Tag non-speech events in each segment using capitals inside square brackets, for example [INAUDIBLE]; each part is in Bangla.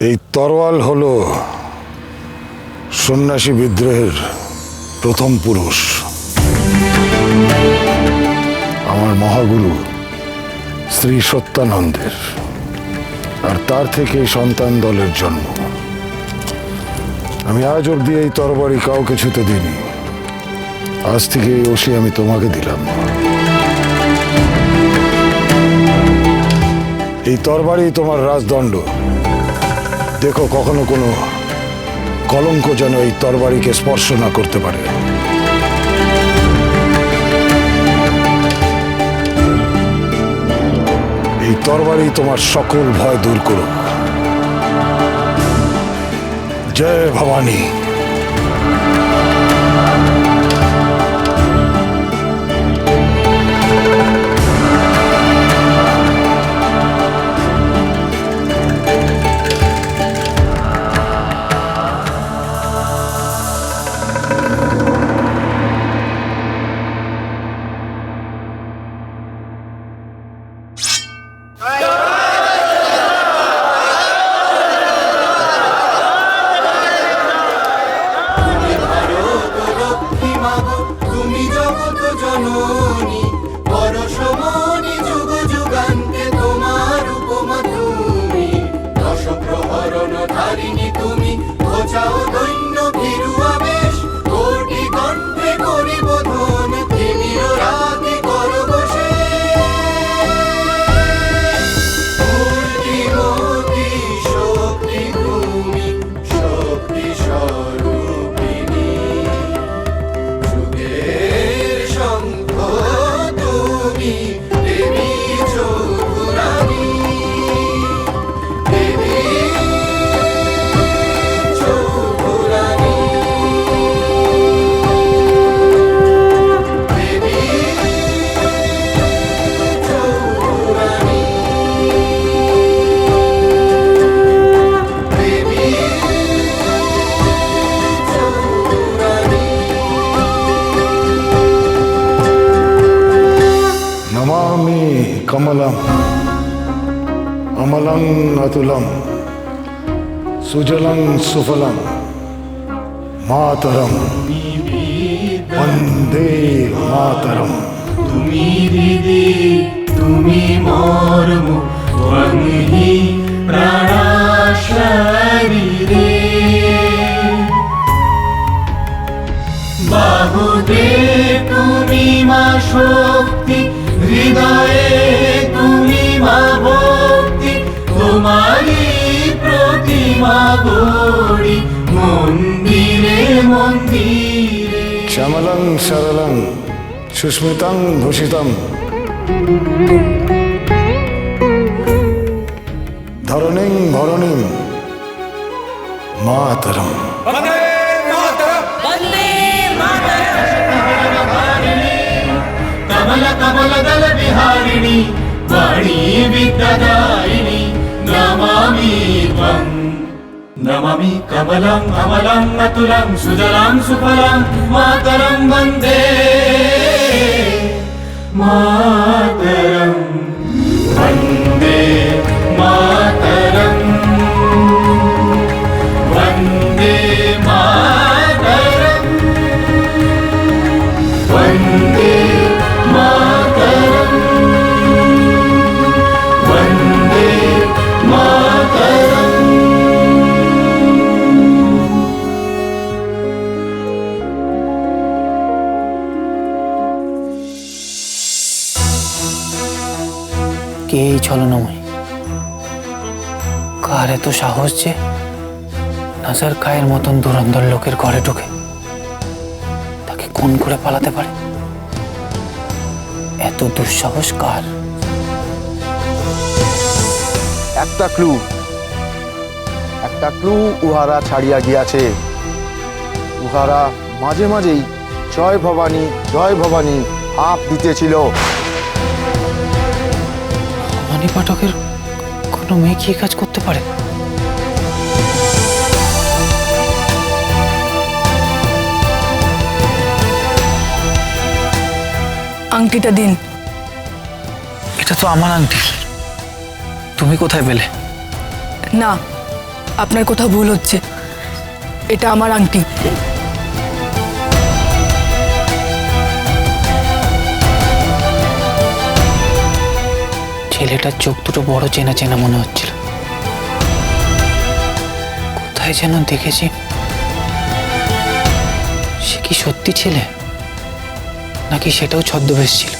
এই তরোয়াল হল সন্ন্যাসী বিদ্রোহের প্রথম পুরুষ। আমার মহাগুরু শ্রী সত্যানন্দের আর তার থেকে সন্তান দলের জন্ম। আমি আজ অব্দি এই তরবারি কাউকে ছুতে দিইনি। আজ থেকে এই ওষি আমি তোমাকে দিলাম। এই তরবারি তোমার রাজদণ্ড। দেখো কখনো কোনো কলঙ্ক যেন এই তরবারিকে স্পর্শ না করতে পারে। এই তরবারি তোমার সকল ভয় দূর করুক। জয় ভবানী। অমলং অতুলম সুজলং সুফলম মাতরম বন্দে মাতরম তুমি দিদি তুমি মর্ম ত্বংহি প্রাণাশরীরে বাহুতে তুমি মা মন্দিরে মন্দিরে। শ্যামলং সরলং সুস্মিতং ভূষিতম। ধরণিং ভরণিং মাতরম। నమామి కమలం అమలం అతులం సుజలాం సుఫలం మాతరం వందే మాతరం কে এই ছলনাময়ী কার এত সাহস যে নাজার কায়ের মতন দুরন্দর লোকের ঘরে ঢুকে তাকে কোন করে পালাতে পারে? এত দুঃসাহস কার? একটা ক্লু। একটা ক্লু উহারা ছাড়িয়া গিয়াছে। উহারা মাঝে মাঝেই জয় ভবানী জয় ভবানী হাঁপ দিতেছিল। মানি পাঠকের কোনো মেয়ে কি কাজ করতে পারে? আংটিটা দিন। এটা তো আমার আংটি। তুমি কোথায় পেলে? না আপনার কোথাও ভুল হচ্ছে। এটা আমার আংটি। ছেলেটার চোখ দুটো বড় চেনা চেনা মনে হচ্ছিল। কোথায় যেন দেখেছি। সে কি সত্যি ছেলে? নাকি সেটাও ছদ্মবেশ ছিল?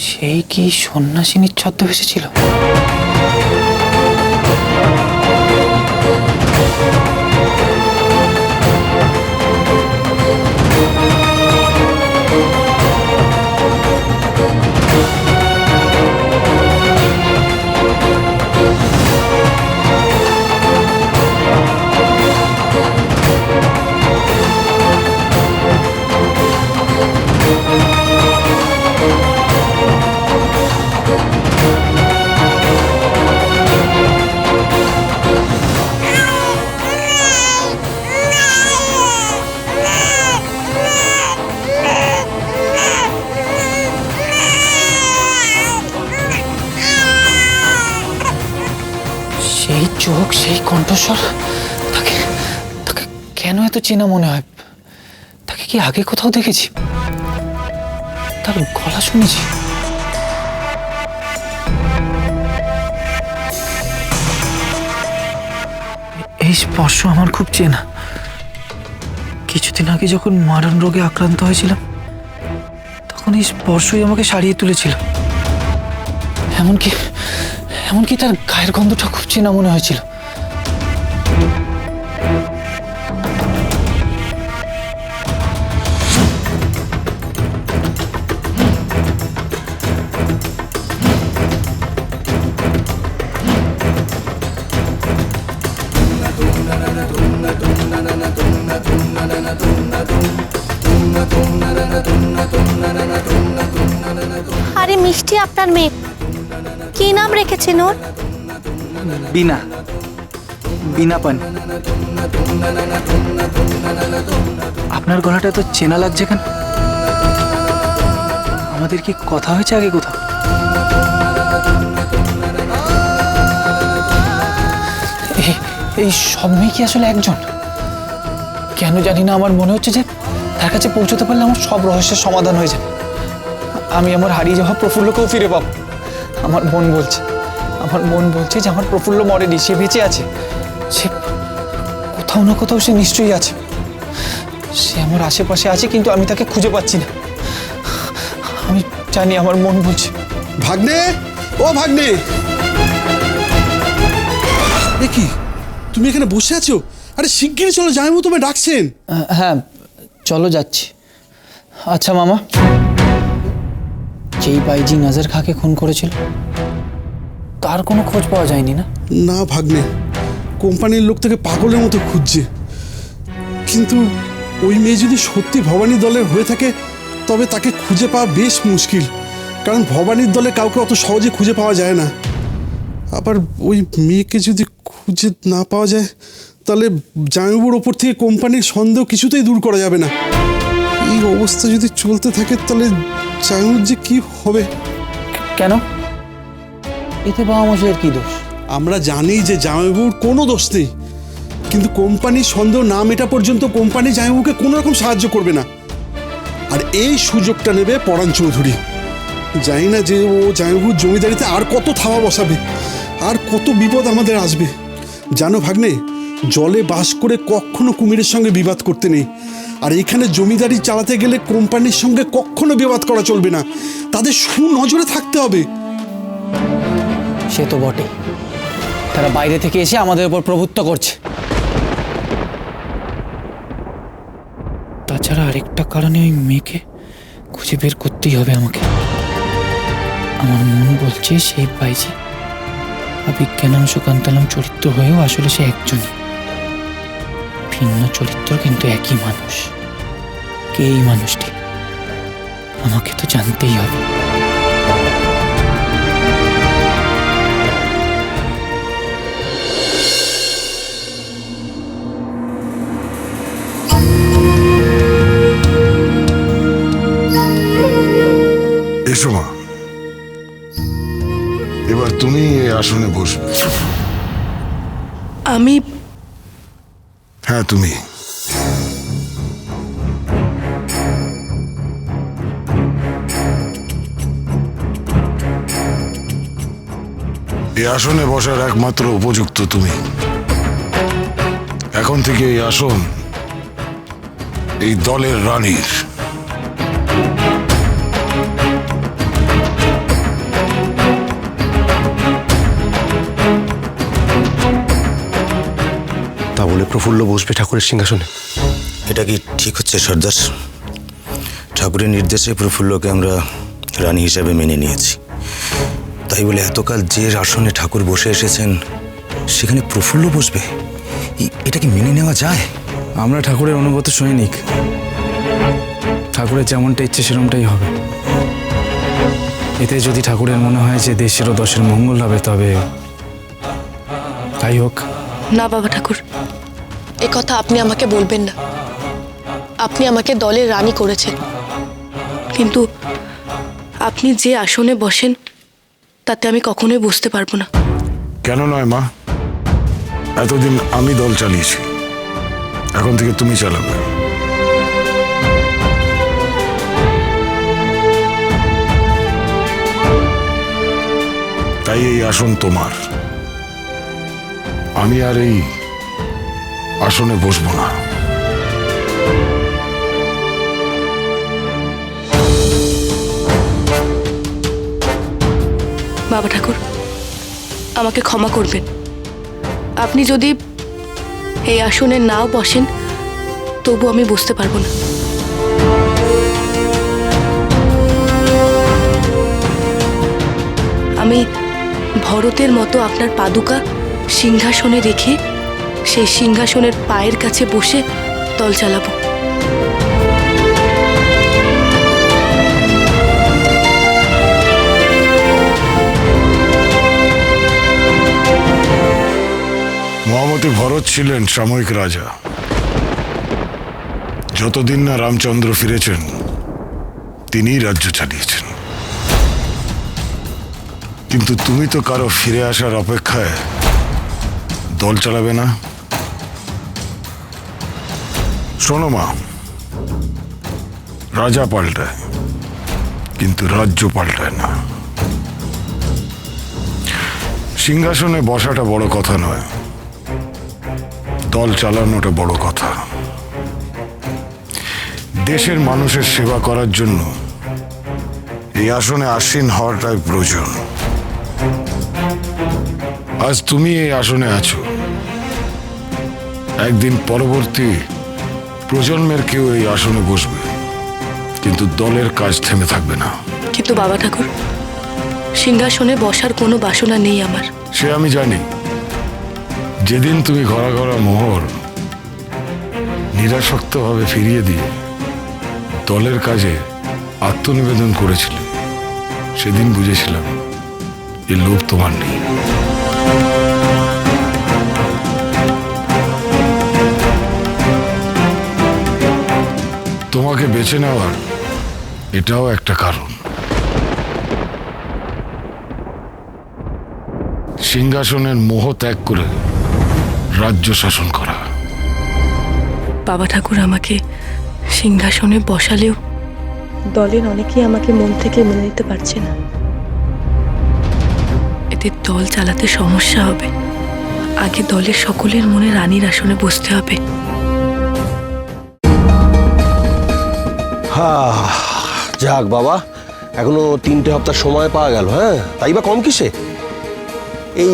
সেই কি সন্ন্যাসিনীর ছদ্মবেশে ছিল? চেনা মনে হয়। তাকে কি আগে কোথাও দেখেছি? তার গলা শুনেছি। এই স্পর্শ আমার খুব চেনা। কিছুদিন আগে যখন মারণ রোগে আক্রান্ত হয়েছিলাম, তখন এই স্পর্শই আমাকে সারিয়ে তুলেছিল। এমনকি এমনকি তার গায়ের গন্ধটা খুব চেনা মনে হয়েছিল। আপনার মেয়ে। কি নাম রেখেছেন ওর বিনা। বিনা পান। আপনার গলাটা তো চেনা লাগছে কেন? আমাদের কি কথা হয়েছে আগে কোথাও? এই- এই সব মেয়ে কি আসলে একজন? কেন জানি না আমার মনে হচ্ছে যে তার কাছে পৌঁছতে পারলে আমার সব রহস্যের সমাধান হয়ে যাবে। আমি আমার হারিয়ে যাওয়া প্রফুল্লকেও ফিরে পাবো। আমার মন বলছে আমার মন বলছে যে আমার প্রফুল্ল মরেনি সে বেঁচে আছে। সে কোথাও না কোথাও সে নিশ্চয়ই আছে। সে আমার আশেপাশে আছে কিন্তু আমি তাকে খুঁজে পাচ্ছি না। আমি জানি আমার মন বলছে। ভাগ্নে? ও ভাগ্নে! এ কি? তুমি এখানে বসে আছো? আরে শিগগিরই চলো জামাইবাবু তোমায় ডাকছেন। হ্যাঁ চলো যাচ্ছি। আচ্ছা মামা। যেই বাইজি নজর খাকে খুন করেছিল, তার কোনো খোঁজ পাওয়া যায়নি না? না ভাগ্নে, কোম্পানির লোক থেকে পাগলের মতো খুঁজছে। কিন্তু ওই মেয়ে যদি সত্যি ভবানী দলের হয়ে থাকে, তবে তাকে খুঁজে পাওয়া বেশ মুশকিল। কারণ ভবানীর দলে কাউকে অত সহজে খুঁজে পাওয়া যায় না। আবার ওই মেয়েকে যদি খুঁজে না পাওয়া যায়, তাহলে জামাইবাবুর ওপর থেকে কোম্পানির সন্দেহ কিছুতেই দূর করা যাবে না। এই অবস্থা যদি চলতে থাকে, তাহলে জামাইবাবুর যে কী হবে। কেন? এতে বাবা মশাইয়ের কি দোষ? আমরা জানি যে জামাইবাবুর কোনো দোষ নেই কিন্তু কোম্পানির সন্দেহ না মেটা পর্যন্ত কোম্পানি জামাইবাবুকে কোনো রকম সাহায্য করবে না। আর এই সুযোগটা নেবে পরাণ চৌধুরী। জানি না যে ও জামাইবাবুর জমিদারিতে আর কত থাবা বসাবে আর কত বিপদ আমাদের আসবে। জানো ভাগ্নে জলে বাস করে কখনো কুমিরের সঙ্গে বিবাদ করতে নেই। আর এখানে জমিদারি চালাতে গেলে কোম্পানির সঙ্গে কখনো বিবাদ করা চলবে না। তাদের সুনজরে থাকতে হবে। সে তো বটে। তারা বাইরে থেকে এসে আমাদের উপর প্রভুত্ব করছে। তাছাড়া আরেকটা কারণে ওই মেয়েকে খুঁজে বের করতেই হবে আমাকে। আমার মন বলছে সেই বাইজি অভিজ্ঞানম সুকান্তলম চরিত্র হয়েও আসলে সে একজনই। ভিন্ন চরিত্র কিন্তু একই মানুষ। কে এই মানুষটি? আমাকে তো জানতেই হবে। এসো মা। এবার তুমি এই আসনে বসবে। আমি হ্যাঁ তুমি। এই আসনে বসার একমাত্র উপযুক্ত তুমি। এখন থেকে এই আসন এই দলের রানীর। প্রফুল্ল বসবে ঠাকুরের সিংহাসনে? এটা কি ঠিক হচ্ছে সর্দার? ঠাকুরের নির্দেশে প্রফুল্লকে আমরা রানী হিসাবে মেনে নিয়েছি। তাই বলে এতকাল যে আসনে ঠাকুর বসে এসেছেন সেখানে প্রফুল্ল বসবে? এটা কি মেনে নেওয়া যায়? আমরা ঠাকুরের অনুগত সৈনিক। ঠাকুরের যেমনটা ইচ্ছে সেরমটাই হবে। এতে যদি ঠাকুরের মনে হয় যে দেশের ও দশের মঙ্গল হবে তবে তাই হোক। না বাবা ঠাকুর। এ কথা আপনি আমাকে বলবেন না। আপনি আমাকে দলের রানী করেছেন। কিন্তু আপনি যে আসনে বসেন, তাতে আমি কখনোই বুঝতে পারব না। কেন নয় মা? এতদিন আমি দল চালিয়েছি। এখন থেকে তুমি চালাবে। তাই এই আসন তোমার। আমি আর এই আসনে বসবো না। বাবা ঠাকুর, আমাকে ক্ষমা করবেন। আপনি যদি এই আসনে নাও বসেন, তবু আমি বুঝতে পারব না। আমি ভরতের মতো আপনার পাদুকা সিংহাসনে রেখে সেই সিংহাসনের পায়ের কাছে বসে দল চালাবো। মহামতি ভরত ছিলেন সাময়িক রাজা। যতদিন না রামচন্দ্র ফিরেছেন, তিনিই রাজ্য চালিয়েছেন। কিন্তু তুমি তো কারও ফিরে আসার অপেক্ষায় দল চালাবে না? শোনো মা রাজা পাল্টায়, কিন্তু রাজ্য পাল্টায় না। সিংহাসনে বসাটা বড় কথা নয়, দল চালানোটা বড় কথা। দেশের মানুষের সেবা করার জন্য এই আসনে আসীন হওয়াটাই প্রয়োজন। আজ তুমি এই আসনে আছো। একদিন পরবর্তী প্রজন্মের কেউ এই আসনে বসবে কিন্তু দলের কাজ থেমে থাকবে না। কিন্তু বাবা ঠাকুর সিংহাসনে বসার কোনো বাসনা নেই আমার। সে আমি জানি। যেদিন তুমি ঘরা ঘরা মোহর নিরাসক্তভাবে ফিরিয়ে দিয়ে দলের কাজে আত্মনিবেদন করেছিলে সেদিন বুঝেছিলাম এ লোভ তোমার নেই। বেছে নেওয়ার এটাও একটা কারণ। সিংহাসনের মোহ ত্যাগ করে রাজ্য শাসন করা। বাবা ঠাকুর আমাকে সিংহাসনে বসালেও দলের অনেকেই আমাকে মন থেকে মেনে নিতে পারছে না। এতে দল চালাতে সমস্যা হবে। আগে দলের সকলের মনে রানীর আসনে বসতে হবে। যাক বাবা, এখনও তিনটে হপ্তাহ সময় পাওয়া গেল হ্যাঁ? তাই বা কম কিসে? এই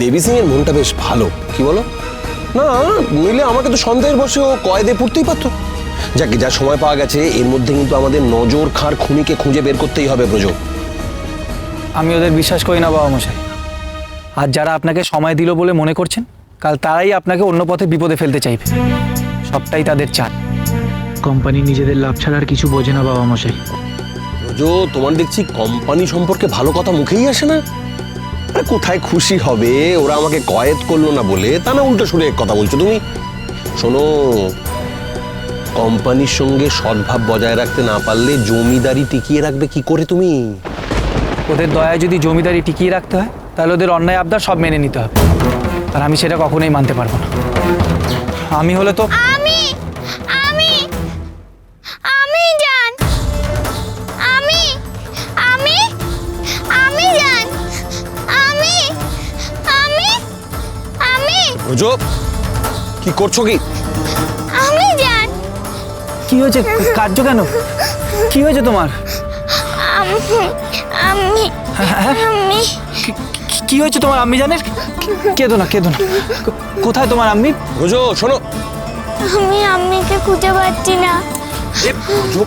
দেবী সিং এর মনটা বেশ ভালো, কি বলো? না, নইলে আমাকে তো সন্দেহের বসে ও কয়েদে পড়তেই পারতো। যাক, যা সময় পাওয়া গেছে, এর মধ্যে কিন্তু আমাদের নজর খাঁর খুনিকে খুঁজে বের করতেই হবে, ব্রজ। আমি ওদের বিশ্বাস করি না, বাবা মশাই। আর যারা আপনাকে সময় দিল বলে মনে করছেন, কাল তারাই আপনাকে অন্য পথে বিপদে ফেলতে চাইবে। সবটাই তাদের চান। কোম্পানি নিজেদের লাভ ছাড়া আর কিছু বোঝে না বাবা মশাই। ব্রজ তোমার দেখছি কোম্পানি সম্পর্কে ভালো কথা মুখেই আসে না? আরে কোথায় খুশি হবে? ওরা আমাকে কয়েদ করল না বলে? তা না উল্টো সুরে কথা বলছো তুমি। শোনো কোম্পানির সঙ্গে সদ্ভাব বজায় রাখতে না পারলে জমিদারি টিকিয়ে রাখবে কি করে তুমি? ওদের দয়ায় যদি জমিদারি টিকিয়ে রাখতে হয় তাহলে ওদের অন্যায় আবদার সব মেনে নিতে হবে। আর আমি সেটা কখনোই মানতে পারব না। আমি হলে তো ব্রজ কি করছ কি? আমি জান কি হয়েছে? কার্য কেন? কি হয়েছে তোমার? আমি আমি আমি কি- কি হয়েছে তোমার? আম্মি জানেন কেঁদো না কেঁদো না। কোথায় তোমার আম্মি? ব্রজ শোনো। আমি আম্মিকে খুঁজে পাচ্ছি না।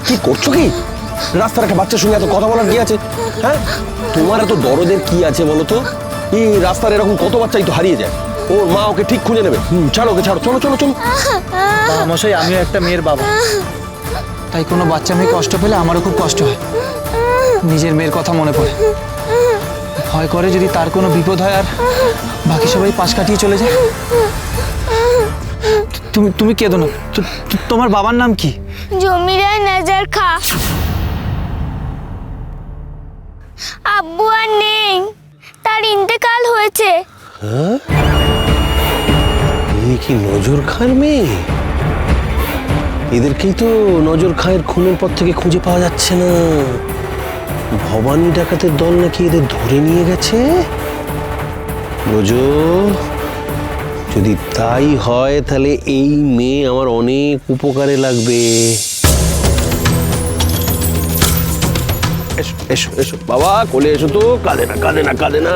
কি করছ কি? রাস্তার একটা বাচ্চার সঙ্গে এত কথা বলার কি আছে? হ্যাঁ? তোমার এত দরদের কি আছে বলো তো? এই রাস্তার এরকম কত বাচ্চাই তো হারিয়ে যায়। ওর মা ওকে ঠিক খুঁজে নেবে। হুম, ছাড়ো ওকে ছাড়ো চলো চলো চলো। মশাই আমিও একটা মেয়ের বাবা। তাই কোনো বাচ্চা মেয়ে কষ্ট পেলে আমারও খুব কষ্ট হয়। নিজের মেয়ের কথা মনে পড়ে। ভয় করে যদি তার কোনো বিপদ হয় আর বাকি সবাই পাশ কাটিয়ে চলে যায়। তুমি তুমি কেঁদো না। তোমার বাবার নাম কি? জমিরায় নজর খা। আব্বু আর নেই। তার ইন্তেকাল হয়েছে। এই কি নজর খায়ের মেয়ে? এদেরকেই তো নজর খায়ের খুনের পর থেকে খুঁজে পাওয়া যাচ্ছে না। ভবানী ডাকাতের দল নাকি এদের ধরে নিয়ে গেছে? যদি তাই হয়, তাহলে এই মেয়ে আমার অনেক উপকারে লাগবে। এসো এসো এসো, বাবা, কোলে এসো তো। কাঁদে না কাঁদে না কাঁদে না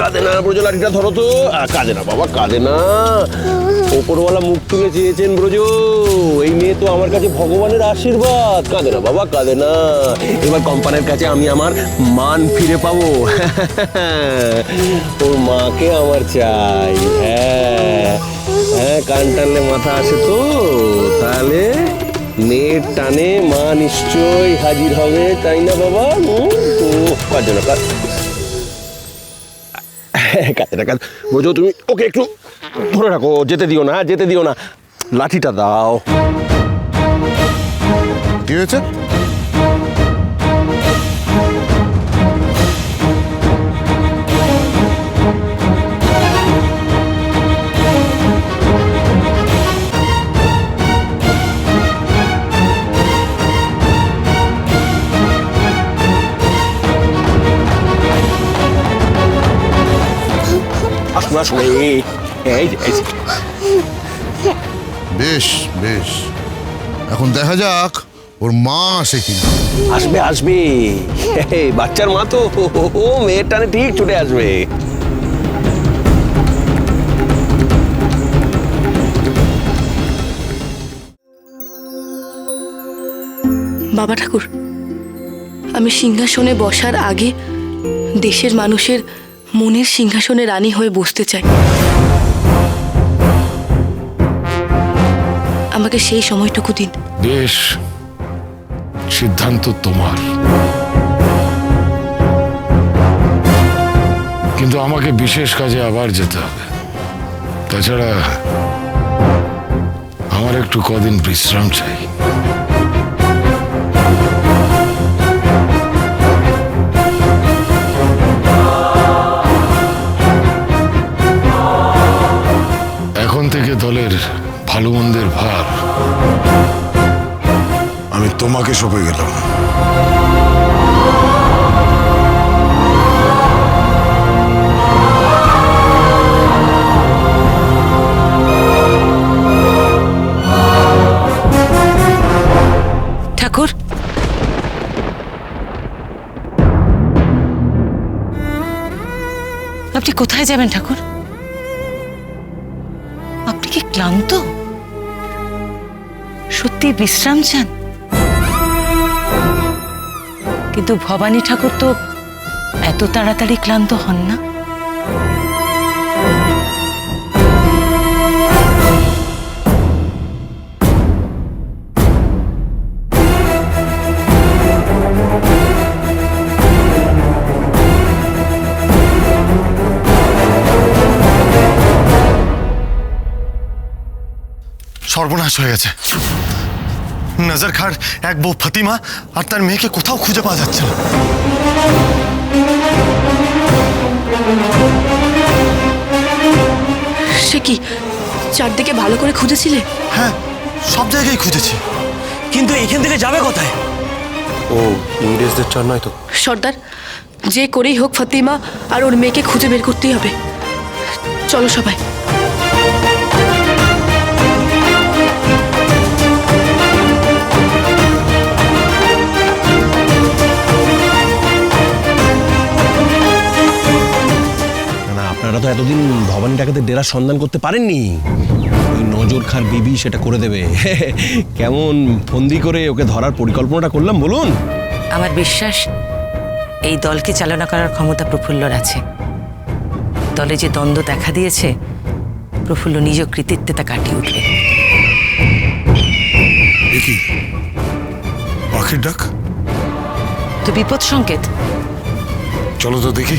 কাঁদে না। ধরো তো। কাঁদে না, বাবা, কাঁদে না। ওপরওয়ালা মুখ তুলে চেয়েছেন ব্রজ। এই মেয়ে তো আমার কাছে ভগবানের আশীর্বাদ। কাঁদে না বাবা, কাঁদে না। এবার কোম্পানির কাছে আমি আমার মান ফিরে পাবো। [LAUGHS] ওর মাকে আমার চাই। হ্যাঁ হ্যাঁ কান টানলে মাথা আসে তো। তাহলে মেয়ের টানে মা নিশ্চয়ই হাজির হবে, তাই না বাবা? কাজ না কাজ না কাজ। বোঝো তুমি, ওকে একটু ধরে রাখো, যেতে দিও না, যেতে দিও না। লাঠিটা দাও। কি হয়েছে? এই। বেশ বেশ। এখন দেখা যাক ওর মা আসে কিনা। আসবে আসবে। বাচ্চার মা তো ও মেয়ের টানে ঠিক ছুটে আসবে। বাবা ঠাকুর আমি সিংহাসনে বসার আগে দেশের মানুষের মনের সিংহাসনে রানী হয়ে বসতে চাই আমাকে সেই সময়টুকু দিন। বেশ সিদ্ধান্ত তোমার। কিন্তু আমাকে বিশেষ কাজে আবার যেতে হবে। তাছাড়া আমার একটু কদিন বিশ্রাম চাই। তোমাকে সঁপে গেলাম। ঠাকুর। আপনি কোথায় যাবেন ঠাকুর? আপনি কি ক্লান্ত? সত্যি বিশ্রাম চান? কিন্তু ভবানী ঠাকুর তো এত তাড়াতাড়ি ক্লান্ত হন না? সর্বনাশ হয়ে গেছে। নজর খার এক বউ ফতিমা আর তার মেয়েকে কোথাও খুঁজে পাওয়া যাচ্ছে না। সে কি চারদিকে ভালো করে খুঁজেছিলে? হ্যাঁ সব জায়গায় খুঁজেছি। কিন্তু এখান থেকে যাবে কোথায়? ও ইংরেজদের চার নয় তো? সর্দার যে করেই হোক ফাতিমা আর ওর মেয়েকে খুঁজে বের করতেই হবে। চলো সবাই। আপনারা তো এতদিন ভবানী ডাকাতের ডেরার সন্ধান করতে পারেননি। ওই নজর খার বিবি সেটা করে দেবে। [LAUGHS] কেমন ফন্দি করে ওকে ধরার পরিকল্পনাটা করলাম বলুন। আমার বিশ্বাস এই দলকে চালনা করার ক্ষমতা প্রফুল্লর আছে। দলে যে দ্বন্দ্ব দেখা দিয়েছে প্রফুল্ল নিজ কৃতিত্বে তা কাটিয়ে উঠবে। কি? পাখির ডাক? তো বিপদ সংকেত। চলো তো দেখি।